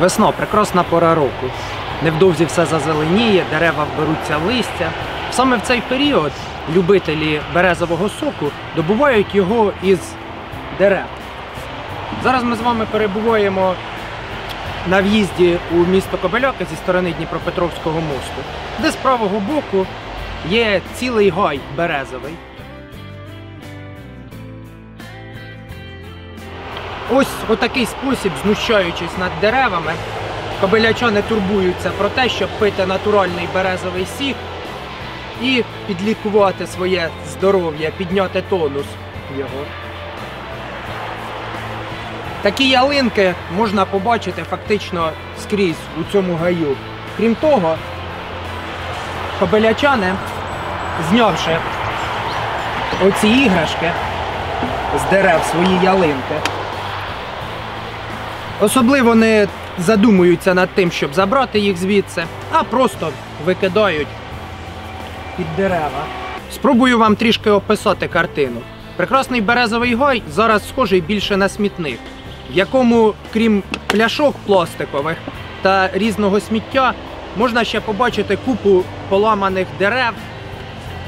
Весна прекрасна пора року. Невдовзі все зазеленіє, дерева вберуться листя. Саме в цей період любителі березового соку добувають його із дерев. Зараз ми з вами перебуваємо на в'їзді у місто Кобиляки зі сторони Дніпропетровського мосту, де з правого боку є цілий гай березовий. Ось у такий спосіб, знущаючись над деревами, кобилячани турбуються про те, щоб пити натуральний березовий сік і підлікувати своє здоров'я, підняти тонус його. Такі ялинки можна побачити фактично скрізь у цьому гаю. Крім того, кобилячани, знявши оці іграшки з дерев свої ялинки, особливо не задумуються над тим, щоб забрати їх звідси, а просто викидають під дерева. Спробую вам трішки описати картину. Прекрасний березовий гай зараз схожий більше на смітник, в якому, крім пляшок пластикових та різного сміття, можна ще побачити купу поламаних дерев,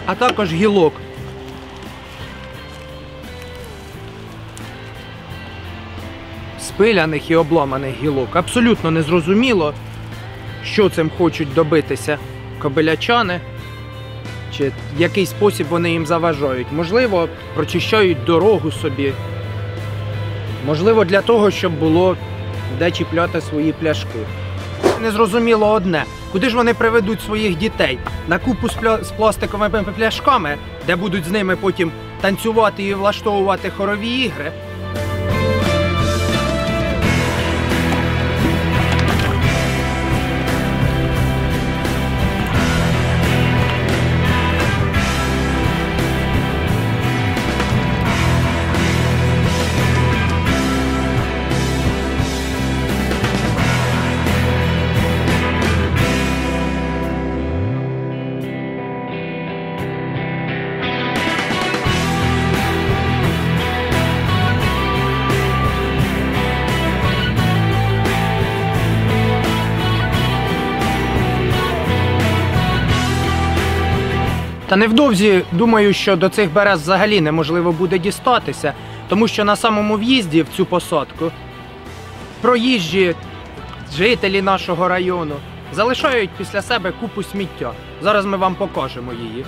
а також гілок. Спиляних і обламаних гілок. Абсолютно незрозуміло, що цим хочуть добитися кобилячани чи в який спосіб вони їм заважають. Можливо, прочищають дорогу собі. Можливо, для того, щоб було де чіпляти свої пляшки. Незрозуміло одне, куди ж вони приведуть своїх дітей? На купу з пластиковими пляшками, де будуть з ними потім танцювати і влаштовувати хорові ігри. Та невдовзі думаю, що до цих берез взагалі неможливо буде дістатися, тому що на самому в'їзді в цю посадку проїжджі жителі нашого району залишають після себе купу сміття. Зараз ми вам покажемо її.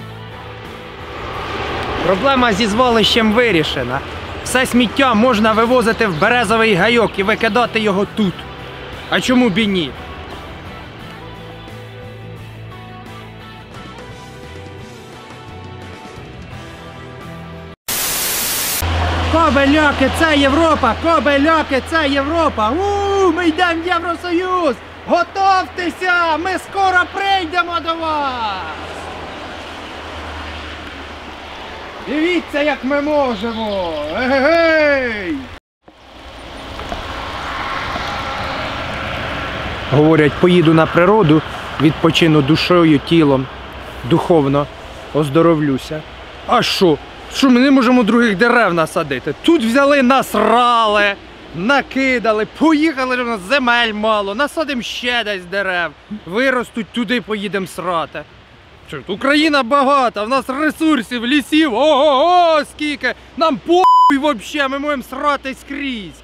Проблема зі звалищем вирішена. Все сміття можна вивозити в березовий гайок і викидати його тут. А чому б і ні? Кобеляки, це Європа! Кобеляки, це Європа! У, ми йдемо в Євросоюз! Готовтеся! Ми скоро прийдемо до вас! Дивіться, як ми можемо! Егегей! Говорять, поїду на природу, відпочину душою, тілом, духовно оздоровлюся. А що? Що ми не можемо других дерев насадити? Тут взяли, насрали, накидали, поїхали, що нас земель мало, насадимо ще десь дерев, виростуть, туди поїдемо срати. Україна багата, в нас ресурсів, лісів, ого-го, скільки! Нам похуй взагалі, ми можемо срати скрізь.